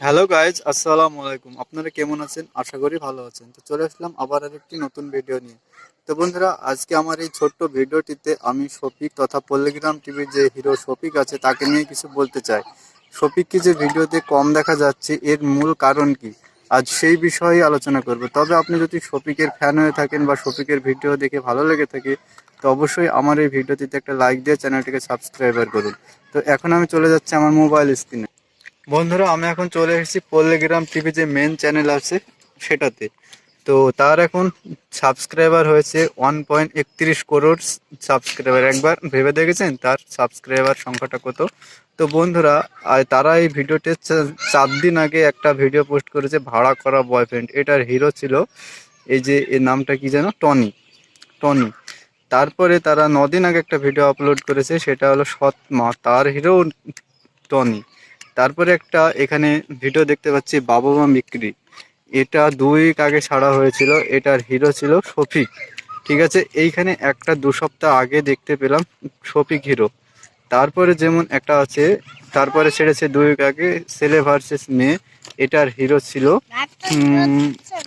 Hello guys আসসালামু আলাইকুম আপনারা কেমন আছেন? আশা করি ভালো আছেন। তো চলে আসলাম আবার আর একটি নতুন ভিডিও নিয়ে। তো বন্ধুরা, আজকে আমার এই ছোট্ট ভিডিওটিতে আমি শফিক তথা পল্লীগ্রাম টিভির যে হিরো শফিক আছে, তাকে নিয়ে কিছু বলতে চাই। শফিককে যে ভিডিওতে কম দেখা যাচ্ছে, এর মূল কারণ কি? আজ সেই বিষয়ে আলোচনা করব। তবে আপনি যদি শফিকের ফ্যান হয়ে থাকেন বা শফিকের ভিডিও দেখে ভালো লেগে থাকে, তো অবশ্যই আমার এই ভিডিওটিতে একটা লাইক দিয়ে চ্যানেলটিকে সাবস্ক্রাইবার করুন। তো এখন আমি চলে যাচ্ছি আমার মোবাইল স্ক্রিনে বন্ধুরা, আমি এখন চলে এসেছি পল্লীগ্রাম টিভি যে মেন চ্যানেল আছে সেটাতে। তো তার এখন সাবস্ক্রাইবার হয়েছে ওয়ান পয়েন্ট একত্রিশ করোড় সাবস্ক্রাইবার একবার ভেবে দেখেছেন তার সাবস্ক্রাইবার সংখ্যাটা কত? তো বন্ধুরা তারা এই ভিডিওতে চার দিন আগে একটা ভিডিও পোস্ট করেছে, ভাড়া করা বয়ফ্রেন্ড এটার হিরো ছিল এই যে, এর নামটা কি যেন? টনি। টনি। তারপরে তারা দিন আগে একটা ভিডিও আপলোড করেছে, সেটা হলো সৎ মা, তার হিরো টনি। তারপরে একটা এখানে ভিডিও দেখতে পাচ্ছি, বাবা মা বিক্রি এটা দুই উইক আগে ছাড়া হয়েছিল, এটার হিরো ছিল শফিক। ঠিক আছে, এইখানে একটা দু সপ্তাহ আগে দেখতে পেলাম শফিক হিরো তারপরে যেমন একটা আছে, তারপরে ছেড়েছে দুই উইক আগে ছেলে ভার্সেস মেয়ে এটার হিরো ছিল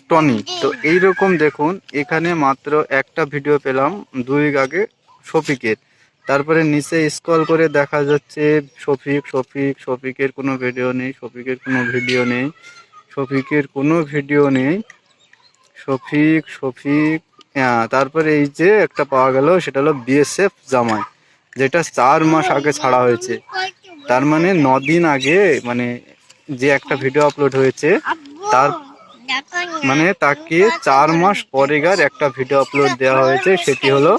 টনি তো এইরকম দেখুন, এখানে মাত্র একটা ভিডিও পেলাম দুই উইক আগে শফিকের। তারপরে নিচে স্ক্রল করে দেখা যাচ্ছে শফিক শফিক, শফিকের কোনো ভিডিও নেই, শফিকের কোনো ভিডিও নেই, শফিকের কোনো ভিডিও নেই, শফিক শফিক হ্যাঁ তারপরে এই যে একটা পাওয়া গেল, সেটা হলো বিএসএফ জামাই, যেটা চার মাস আগে ছাড়া হয়েছে। তার মানে দিন আগে মানে যে একটা ভিডিও আপলোড হয়েছে, তার মানে তাকে চার মাস পরেগার একটা ভিডিও আপলোড দেওয়া হয়েছে, সেটি হলো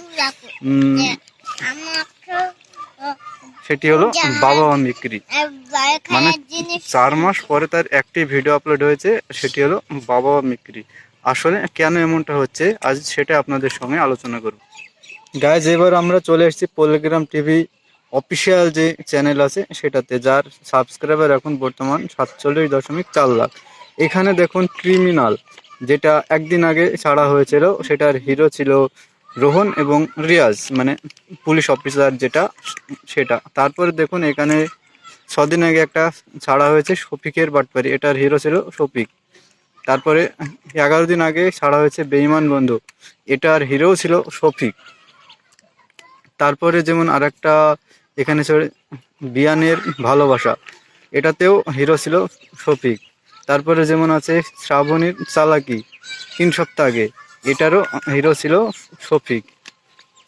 সেটি হলো বাবা মা বিক্রি। মানে চার মাস পরে তার একটি ভিডিও আপলোড হয়েছে, সেটি হলো বাবা মা বিক্রি। আসলে কেন এমনটা হচ্ছে, আজ সেটা আপনাদের সঙ্গে আলোচনা করব। গাইজ এবার আমরা চলে এসেছি পল্লিগ্রাম টিভি অফিসিয়াল যে চ্যানেল আছে, সেটাতে, যার সাবস্ক্রাইবার এখন বর্তমান সাতচল্লিশ দশমিক চার লাখ। এখানে দেখুন ক্রিমিনাল যেটা একদিন আগে ছাড়া হয়েছিল, সেটার হিরো ছিল রোহন এবং রিয়াজ মানে পুলিশ অফিসার যেটা, সেটা। তারপরে দেখুন, এখানে ছদিন আগে একটা ছাড়া হয়েছে শফিকের বাটপারি। এটার হিরো ছিল শফিক। তারপরে এগারো দিন আগে ছাড়া হয়েছে বেইমান বন্ধু। এটার হিরো ছিল শফিক। তারপরে যেমন আরেকটা, এখানে ছিল বিয়ানের ভালোবাসা। এটাতেও হিরো ছিল শফিক। তারপরে যেমন আছে শ্রাবণীর চালাকি, তিন সপ্তাহ আগে। এটারও হিরো ছিল শফিক।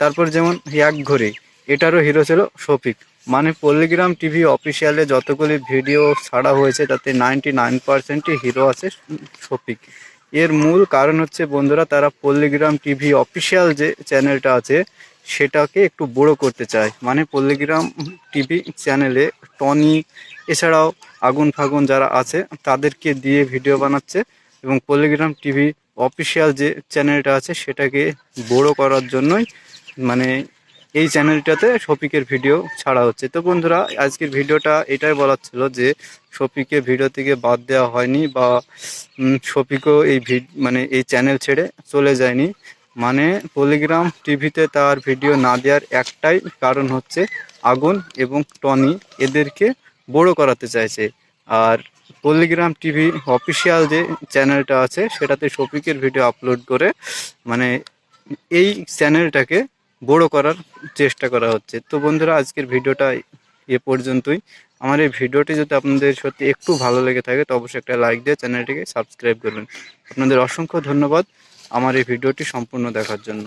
তারপর যেমন এক ঘড়ি এটারও হিরো ছিল শফিক। মানে পল্লীগ্রাম টিভি অফিসিয়ালে যতগুলি ভিডিও ছাড়া হয়েছে, তাতে নাইনটি নাইন পার্সেন্টই হিরো আছে শফিক। এর মূল কারণ হচ্ছে, বন্ধুরা, তারা পল্লীগ্রাম টিভি অফিসিয়াল যে চ্যানেলটা আছে, সেটাকে একটু বড় করতে চায়। মানে পল্লীগ্রাম টিভি চ্যানেলে টনি, এছাড়াও আগুন ফাগুন যারা আছে, তাদেরকে দিয়ে ভিডিও বানাচ্ছে এবং পল্লীগ্রাম টিভি অফিসিয়াল যে চ্যানেলটা আছে, সেটাকে বড় করার জন্যই মানে এই চ্যানেলটাতে শফিকের ভিডিও ছাড়া হচ্ছে। তো বন্ধুরা, আজকের ভিডিওটা এটাই বলার ছিল যে শফিকে ভিডিও থেকে বাদ দেওয়া হয়নি বা শফিকও এই মানে এই চ্যানেল ছেড়ে চলে যায়নি। মানে পলিগ্রাম টিভিতে তার ভিডিও না দেওয়ার একটাই কারণ হচ্ছে আগুন এবং টনি এদেরকে বড় করাতে চাইছে। আর পল্লিগ্রাম টিভি অফিসিয়াল যে চ্যানেলটা আছে, সেটাতে শফিকের ভিডিও আপলোড করে মানে এই চ্যানেলটাকে বড় করার চেষ্টা করা হচ্ছে। তো বন্ধুরা, আজকের ভিডিওটা এ পর্যন্তই। আমার এই ভিডিওটি যদি আপনাদের সত্যি একটু ভালো লেগে থাকে, তো অবশ্যই একটা লাইক দিয়ে চ্যানেলটিকে সাবস্ক্রাইব করবেন। আপনাদের অসংখ্য ধন্যবাদ আমার এই ভিডিওটি সম্পূর্ণ দেখার জন্য।